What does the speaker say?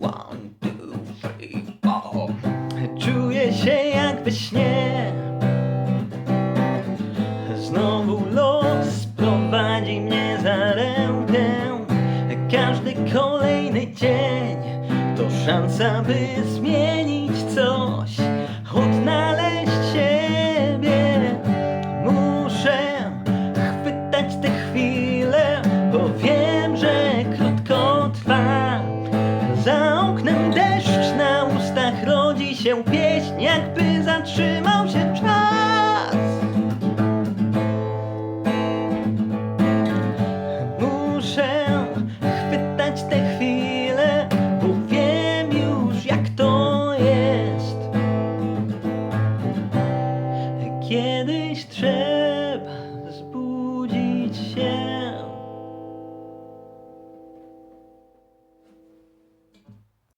One, two, three, four. Czuję się jak we śnie. Znowu los prowadzi mnie za rękę. Każdy kolejny dzień to szansa, by zmienić coś, Za oknem deszcz na ustach rodzi się pieśń, jakby zatrzymał się czas. Muszę chwytać te chwile, bo wiem już jak to jest. Kiedyś trzeba.